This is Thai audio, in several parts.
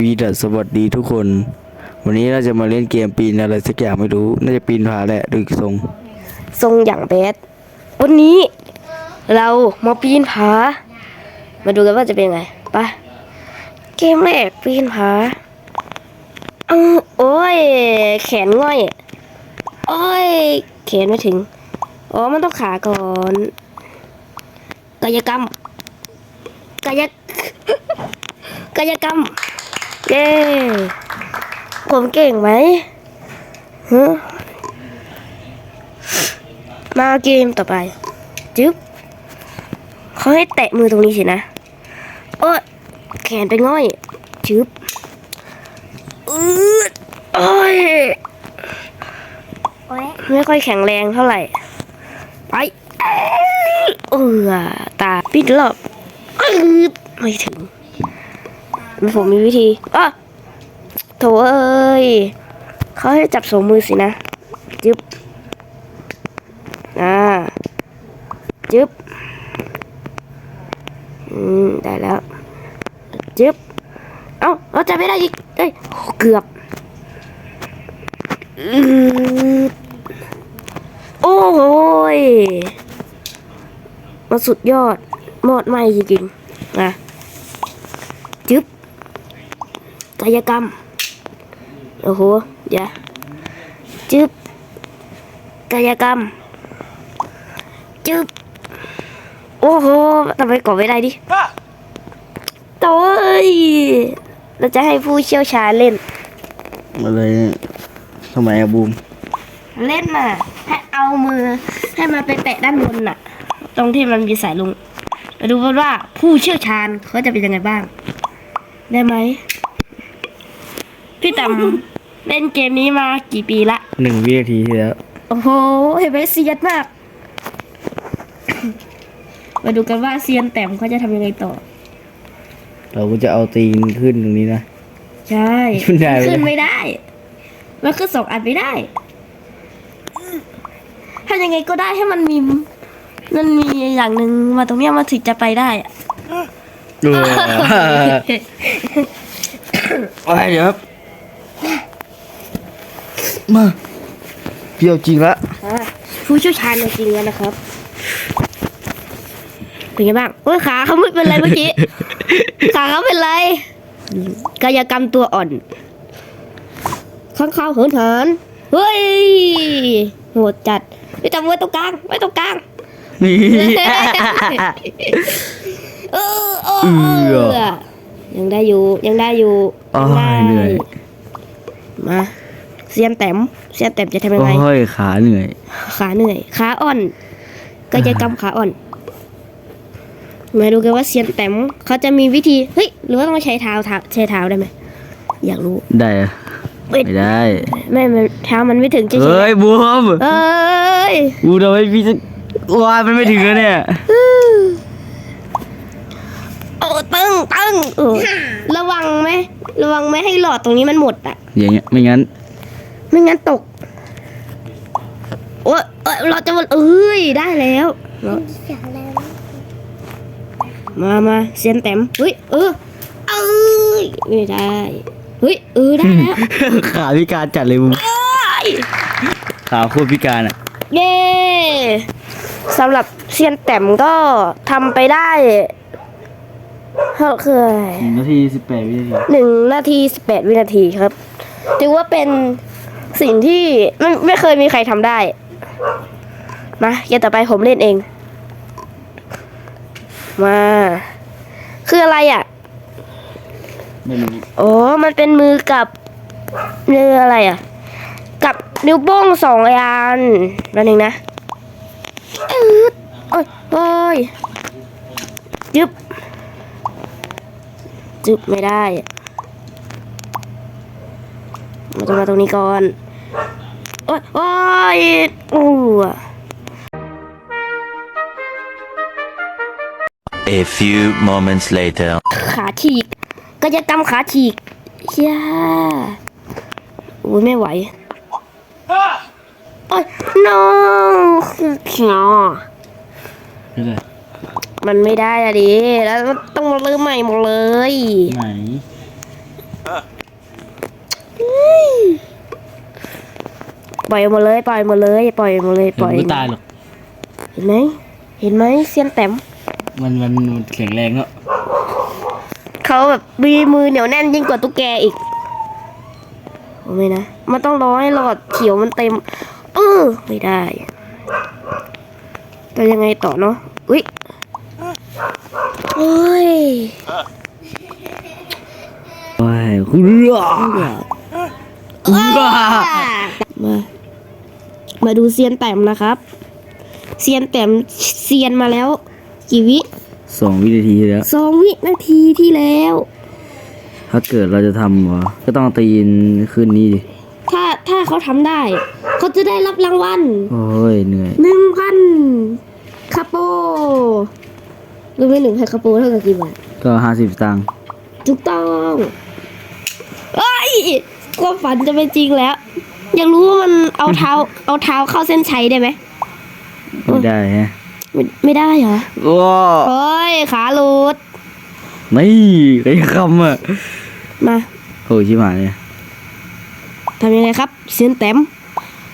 วีดัสสวัสดีทุกคน วันนี้เราจะมาเล่นเกมปีนอะไรสักอย่างไม่รู้ น่าจะปีนผาแหละดูทรง ทรงอย่างแบดวันนี้เรามาปีนผา มาดูกันว่าจะเป็นไงไปเกมแรกปีนผาอ้โอ้ย แขนง่อยโอ้ย แขนไม่ถึง อ๋อ มันต้องขาก่อน กายกรรม กายกายกรรม เย้ผมเก่งไหมฮะมาเกมต่อไป จึ๊บเขาให้แตะมือตรงนี้สินะ โอ้แขนไปง่อย จึ๊บอืดโอ้ยไม่ค่อยแข็งแรงเท่าไหร่ ไปเออตาปิดรอบอืดไม่ถึง ผมมีวิธีอะโถเอ้ยเขาให้จับสองมือสินะ จึ๊บ อ่า จึ๊บ อืม ได้แล้ว จึ๊บ เอ้าเราจะไม่ได้อีกเอ้ย เกือบอืดโอ้โหยมันสุดยอด หมดไหมจริงๆนะจึ๊บ กายกรรม โอ้โห เดี๋ยวจึ๊บกายกรรม จึ๊บ โอ้โหทำไมกดไม่ได้ดิโต้ยเราจะให้ผู้เชี่ยวชาญเล่น มาเลยทำไมอะบูม เล่นน่ะให้เอามือ ให้มันไปแตะด้านบนน่ะ ตรงที่มันมีสายลุงมาดูกันว่าผู้เชี่ยวชาญเขาจะเป็นยังไงบ้าง ได้ไหม พี่ตำเล่นเกมนี้มากี่ปีละหนึ่งวินาทีที่แล้ว โอ้โห เห็นไหมเซียนมาก มาดูกันว่าเซียนแต้มเขาจะทำยังไงต่อ เราก็จะเอาตีนขึ้นตรงนี้นะ ใช่ขึ้นได้ไหม ขึ้นไม่ได้มันขึ้นสองอันไม่ได้ทำยังไงก็ได้ให้มันมีมันมีอย่างหนึ่งมาตรงเนี้ยมันถึงจะไปได้อะ เออไปเดี๋ยวครับ มาเปรี้ยวจริงละอะผู้เชี่ยวชาญจริงๆแล้วนะครับเป็นไงบ้างโอ้ยขาเขาไม่เป็นไรเมื่อกี้ ขาเขาเป็นไร กายกรรมตัวอ่อน ข้างข้าวเหินเหินเฮ้ยโหดจัดไม่ต้องไว้ตรงกลางไว้ตรงกลาง นี่ เออเออเอื้อเออยังได้อยู่ยังได้อยู่โอ้ยังได้ยเหนื่อย มา เซียนแต้มเซียนแต้มจะทำยังไงโอ้ยขาเหนื่อย ขาเหนื่อย ขาอ่อนกายกรรมขาอ่อน มาดูกันว่าเซียนแต้มเขาจะมีวิธี เฮ้ย หรือว่าต้องใช้เท้าเท้าใช้เท้าได้ไหม อยากรู้ ได้อะเอ้ยไม่ได้ ไม่มันเท้ามันไม่ถึงจริงเฮ้ยบูมๆเอ้ยกูทำให้พี่จะวายมันไม่ถึงแล้วเนี่ยโอ้ตึงตึงเออระวังไหมระวังไม่ให้หลอดตรงนี้มันหมดอะอย่างเงี้ยไม่งั้น ไม่งั้นตก โอ้ยเอ้ยเราจะหมดเอ้ยได้แล้ว มามาเซียนแต้มเฮ้ยเออเอ้ยไม่ได้เฮ้ยเออได้แล้วขาพิการจัดเลยบูมขาโคตรพิการอะ เย้สำหรับเซียนแต้มก็ทำไปได้เท่าคืออะไรหนึ่งนาทีสิบแปดวินาทีหนึ่งนาทีสิบแปดวินาทีครับ ถือว่าเป็น สิ่งที่ไม่ไม่เคยมีใครทำได้ มาเกมต่อไปผมเล่นเอง มา คืออะไรอะ ไม่รู้อ๋อมันเป็นมือกับมืออะไรอะ กับนิ้วโป้งสองอันนั่นเองนะอืดโอ้ยโอ้ยจึบจึบไม่ได้อะมาตรงมาตรงนี้ก่อน โอ้ยโอ้ยอู้ A few moments later. ขาฉีกกายกรรมขาฉีกเฮียโอ้ยไม่ไหวโอ้ย no เขียวนี่แหละมันไม่ได้อะดิ แล้วต้องมาเริ่มใหม่หมดเลย ไหน ปล่อยหมดเลยปล่อยหมดเลยปล่อยหมดเลยปล่อยไม่ตายหรอกเห็นไหมเห็นไหมเซียนแต้มมันมันมันแข็งแรงเนาะเขาแบบมีมือเหนียวแน่นยิ่งกว่าตุ๊กแกอีกโอ้ไม่นะมันต้องรอให้หลอดเขียวมันเต็มเออไม่ได้แต่ยังไงต่อเนาะอุ้ยโอ้ยโอ้ยคุณเรือคุณเรือมา มาดูเซียนแต้มนะครับเซียนแต้มเซียนมาแล้วกี่วิสองวินาทีแล้วสองวินาทีที่แล้ว ถ้าเกิดเราจะทำเหรอก็ต้องตีนคืนนี้ดิถ้าถ้าเขาทำได้เขาจะได้รับรางวัลโอ้ยเหนื่อยหนึ่งพันคาโปรู้ไหมหนึ่งพันคาโปเท่ากับกี่บาทก็ห้าสิบตังค์ถูกต้องเอ้ยความฝันจะเป็นจริงแล้ว อยากรู้ว่ามันเอาเท้า เอาเท้าเข้าเส้นชัยได้ไหมไม่ได้ฮะไม่ไม่ได้เหรอว้าโอ้ยขาหลุดไม่ใครคำอะมาโอ้ยชิบหายเลยทำยังไงครับเซียนแต้ม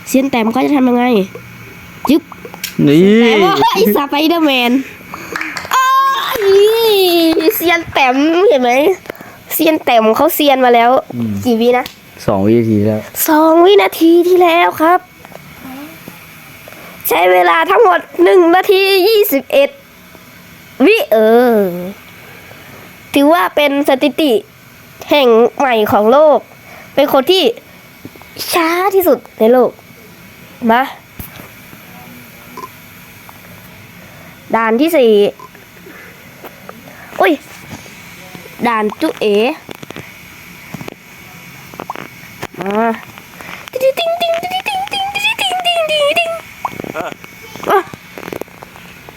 เซียนแต้มก็จะทำยังไงจึ๊บนี่แต่ว่าไอ้สไปเดอร์แมนอ้ายเซียนแต้มเห็นไหมเซียนแต้มเขาเซียนมาแล้วกี่วินะ สองวินาทีแล้ว สองวินาทีที่แล้วครับ ใช้เวลาทั้งหมดหนึ่งนาทียี่สิบเอ็ดวิเออ ถือว่าเป็นสถิติแห่งใหม่ของโลก เป็นคนที่ช้าที่สุดในโลก มา ด่านที่สี่อุ้ย ด่านจุเอมา ติ๊งติ๊งติ๊งติ๊งติ๊งติ๊งติ๊งติ๊งติ๊งติ๊งติ๊ง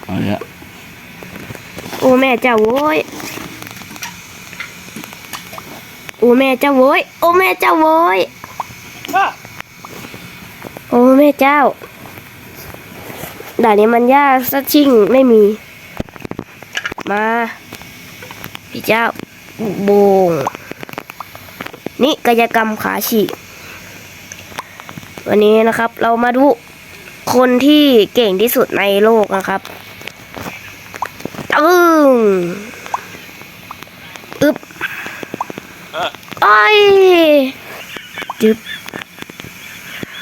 เอาละโอ้แม่เจ้าโว้ยโอ้แม่เจ้าโว้ยโอ้แม่เจ้าโว้ยโอ้แม่เจ้าด่านนี้มันยากสักชิ่งไม่มี มาพี่เจ้าโบง นี่กายกรรมขาฉีก วันนี้นะครับเรามาดูคนที่เก่งที่สุดในโลกนะครับตึ้งอึบไอ้ยจึบ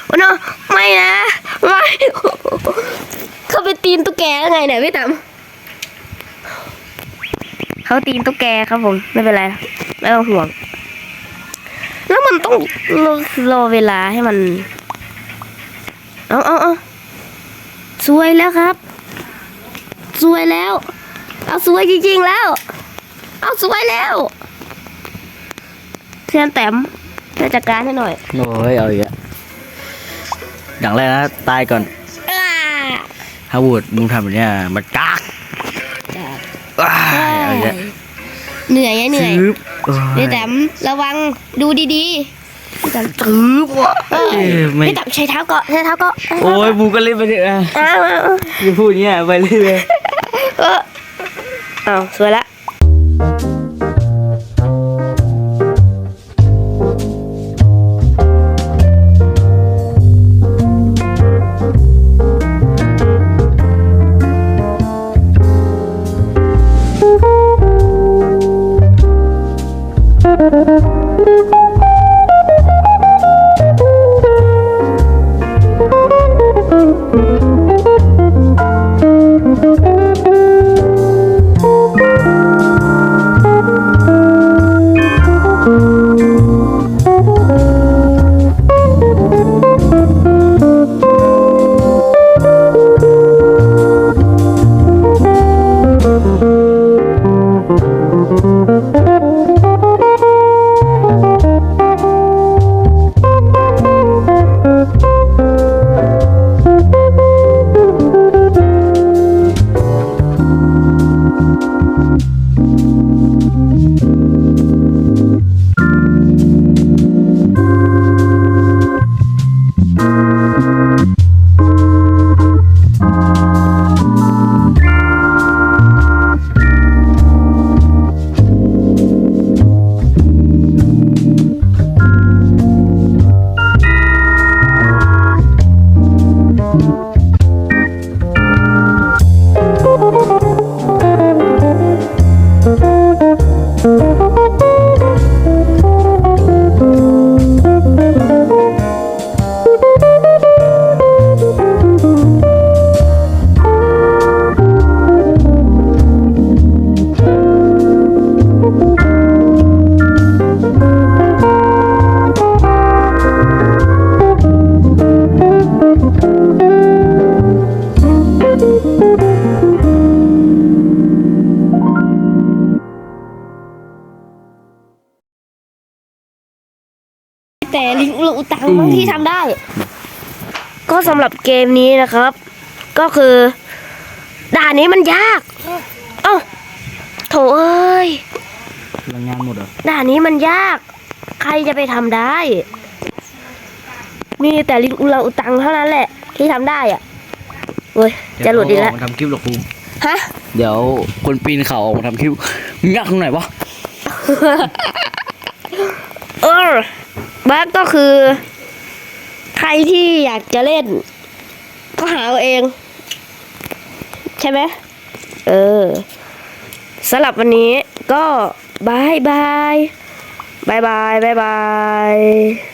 โอ้โนไม่นะไม่เขาเป็นตีนตุ๊กแกยังไงเนี่ยพี่ต๋ำเขาตีนตุ๊กแกครับผม ไม่เป็นไร ไม่ต้องห่วง ต้องรอรอเวลาให้มัน เอาเอาเอาสวยแล้วครับ สวยแล้ว เอาสวยจริงๆแล้ว เอาสวยแล้วเทียนแต้มช่วยจัดการให้หน่อย โอ้ยเอาอีกแล้วอย่างแรกนะ ตายก่อนอ้าถ้าบูดมึงทำแบบเนี้ยมันกากว้ายเอาอีกแล้วเหนื่อยอะเหนื่อยซึบโอ้ย พี่แต้มระวังดูดีๆพี่แต้มซึบว่ะเอ้ยเอ้ยไม่พี่แต้มใช้เท้าเกาะใช้เท้าเกาะโอ้ยบูก็เล่นไปเถอะอะอ้าวอ้าวอ้าวอย่าพูดอย่างเงี้ยไปเรื่อยเออเอาสวยละ อุลอุตังบางที่ทำได้ ก็สำหรับเกมนี้นะครับ ก็คือด่านนี้มันยาก เอ้าโถเอ้ยพลังงานหมดเหรอด่านนี้มันยาก ใครจะไปทำได้ มีแต่ลิงอุลาอุตังเท่านั้นแหละ ที่ทำได้อะเว้ยจะหลุดอีกแล้วมาทำคลิปหรอกครูฮะ เดี๋ยวคนปีนเขาออกมาทำคลิปมึงยากตรงไหนวะ เออบักก็คือ ใครที่อยากจะเล่น ก็หาเอาเอง ใช่ไหมเออสำหรับวันนี้ก็บายบายบายบายบายบาย